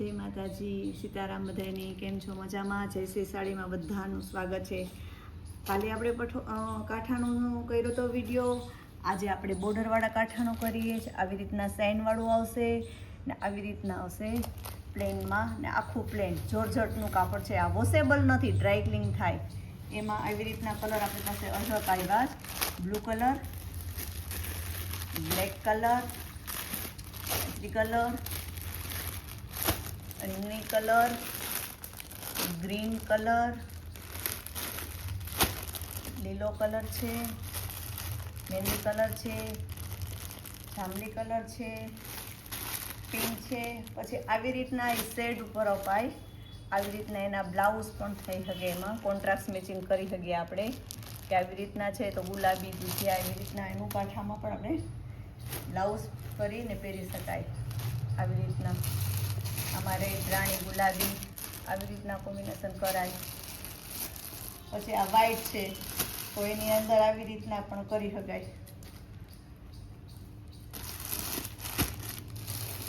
જય માતાજી સીતારામ બધાની કેમ છો? મજામાં? જય શ્રી સાડીમાં બધાનું સ્વાગત છે. કાલે આપણે પઠો અ, કર્યો તો વીડિયો. આજે આપણે બોર્ડરવાળા કાંઠાનો કરીએ છીએ. આવી રીતના સાઇનવાળું આવશે ને આવી રીતના આવશે પ્લેનમાં ને આખું પ્લેન. જોરજટનું કાપડ છે. આ વોશેબલ નથી ડ્રાય ક્લિંગ થાય. એમાં આવી રીતના કલર આપણી પાસે અઢળક આવ્યા blue colour black colour colour રીંગણી colour, green colour, લીલો કલર છે મહેંદી કલર છે, જાંબલી કલર છે, પિંક છે. પછી આવી રીતના એ શેડ ઉપર અપાય. આવી રીતના એના બ્લાઉઝ પણ થઈ શકે એમાં. કોન્ટ્રાસ્ટ મેચિંગ કરી શકીએ આપણે કે આવી રીતના છે તો ગુલાબી, દૂધિયા આવી રીતના એનું કાંઠામાં પણ આપણે બ્લાઉઝ કરીને પહેરી શકાય. આવી રીતના. અમારે રાણી ગુલાબી આવી રીતના કોમ્બિનેશન કરાય. પછી આ વ્હાઈટ છે, તો એની અંદર આવી રીતના પણ કરી શકાય.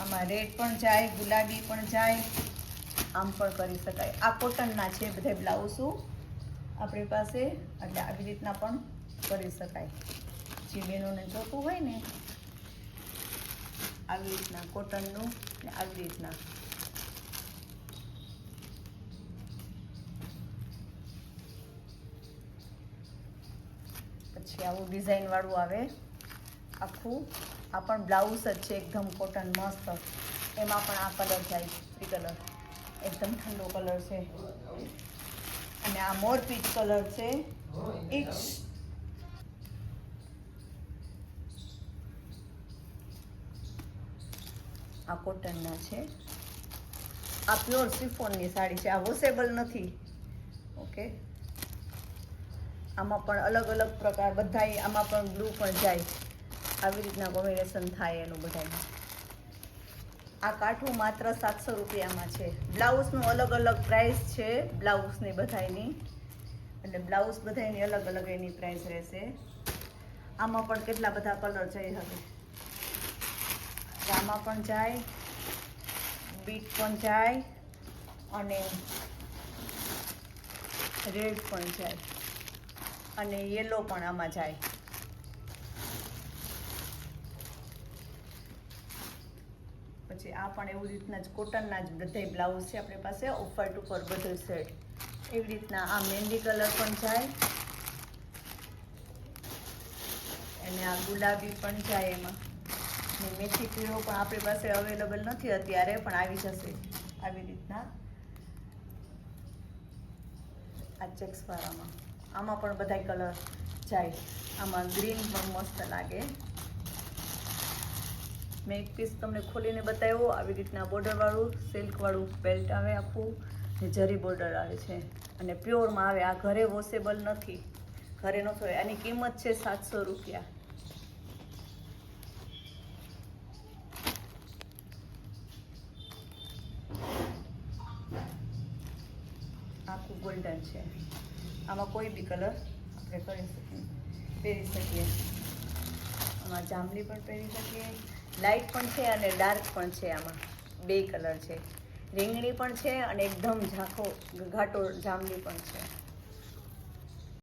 આમાં રેડ પણ જાય, ગુલાબી પણ જાય, આમ પણ કરી શકાય. આ કોટનના છે બધા બ્લાઉઝો આપણી પાસે, એટલે આવી રીતના પણ કરી શકાય. જે બહેનોને જોતું હોય ને, આવી રીતના કોટનનું ને આવી રીતના. પછી આવું ડિઝાઇન વાળું આવે. આખું. આ પણ બ્લાઉઝ જ છે, એકદમ કોટન મસ્ત. એમાં પણ આ કલર જાય થ્રી કલર એકદમ ઠંડો કલર છે. અને આ મોર પીચ કલર છે. ઇટ્સ આ કોટનના છે. આ પ્યોર સિફોનની સાડી છે. આ વોશેબલ નથી. ઓકે આમાં પણ અલગ અલગ પ્રકાર, બધાય આમાં પણ બ્લુ પણ જાય. આવી રીતના કોમ્બિનેશન થાય એનું બધાય આ કાઠું માત્ર સાતસો રૂપિયામાં છે. બ્લાઉઝનું અલગ અલગ પ્રાઇસ છે બ્લાઉઝની બધાયની. એટલે બ્લાઉઝ બધાયની અલગ અલગ એની પ્રાઇસ રહેશે. આમાં પણ કેટલા બધા કલર જઈ શકે આમાં પણ જાય, બીટ પણ જાય, અને રેડ પણ જાય. અને યેલો પણ આમાં જાય. પછી આ પણ એવું રીતના જ કોટનના જ બધાય બ્લાઉઝ છે આપણી પાસે ઓફર ટુ બધું સેટ એવી રીતના આ મહેંદી કલર પણ જાય. અને આ ગુલાબી પણ જાય એમાં. મેથી પીળો પણ આપણી પાસે અવેલેબલ નથી અત્યારે, પણ આવી જશે. આવી રીતના. આ ચેક્સવાળામાં. આમાં પણ બધાય કલર જાય. આમાં ગ્રીન પણ મસ્ત લાગે. મેં એક પીસ તમને ખોલીને બતાવ્યો. આવી રીતના બોર્ડરવાળું સિલ્કવાળું બેલ્ટ આવે આખું. ને જરી બોર્ડર આવે છે. અને પ્યોરમાં આવે. આ ઘરે વોશેબલ નથી. ઘરે ન થાય. આની કિંમત છે સાતસો રૂપિયા. આખું ગોલ્ડન છે. આમાં કોઈ બી કલર આપણે કરી શકીએ. પહેરી શકીએ. આમાં જાંબલી પણ પહેરી શકીએ. લાઇટ પણ છે અને ડાર્ક પણ છે આમાં. બે કલર છે. રીંગણી પણ છે અને એકદમ ઝાંખો, ઘાટો જાંબલી પણ છે.